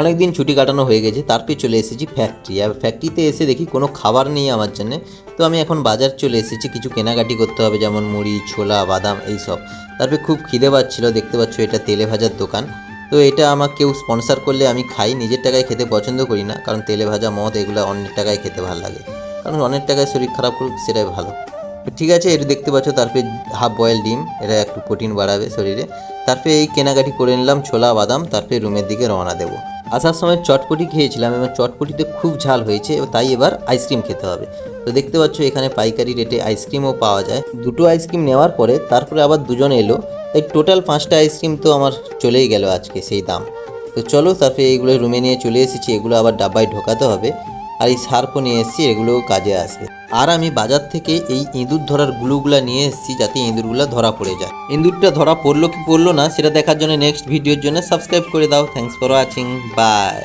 অনেক দিন ছুটি কাটানো হয়ে গেছে তারপরে চলে এসেছি ফ্যাক্টরি আর ফ্যাক্টরিতে এসে দেখি কোনো খাবার নেই আমার জন্য। তো আমি এখন বাজার চলে এসেছি, কিছু কেনাকাটি করতে হবে, যেমন মুড়ি, ছোলা, বাদাম এইসব তারপরে খুব খিদে পাচ্ছিলো, দেখতে পাচ্ছ এটা তেলে ভাজার দোকান। তো এটা আমার কেউ স্পন্সর করলে আমি খাই, নিজের টাকায় খেতে পছন্দ করি না, কারণ তেলে ভাজা মদ, এগুলো অনেক টাকায় খেতে ভালো লাগে। কারণ অনেক টাকায় শরীর খারাপ করুক, সেটাই ভালো। ঠিক আছে, এটা দেখতে পাচ্ছ তারপরে হাফ বয়েল ডিম, এটা একটু প্রোটিন বাড়াবে শরীরে। তারপরে এই কেনাকাটি করে নিলাম, ছোলা, বাদাম তারপরে রুমের দিকে রওনা দেবো। আসার সময় চটপটি খেয়েছিলাম এবং চটপটিতে খুব ঝাল হয়েছে তাই এবার আইসক্রিম খেতে হবে। তো দেখতে পাচ্ছ এখানে পাইকারি রেটে আইসক্রিমও পাওয়া যায়। দুটো আইসক্রিম নেওয়ার পরে তারপরে আবার দুজন এলো, তাই টোটাল পাঁচটা আইসক্রিম তো আমার চলেই গেল আজকে সেই দাম। তো চলো তারপরে এইগুলো রুমে নিয়ে চলে এসেছি, এগুলো আবার ডাব্বায় ঢোকাতে হবে। আর এই সার্ফও নিয়ে এসেছি, এগুলোও কাজে আসবে আর আমি বাজার থেকে এই ইঁদুর ধরার গ্লুগুলা নিয়ে এসেছি, যাতে ইঁদুরগুলো ধরা পড়ে যায়। ইঁদুরটা ধরা পড়ল কি পড়ল না, সেটা দেখার জন্য নেক্সট ভিডিওর জন্য সাবস্ক্রাইব করে দাও। Thanks for watching by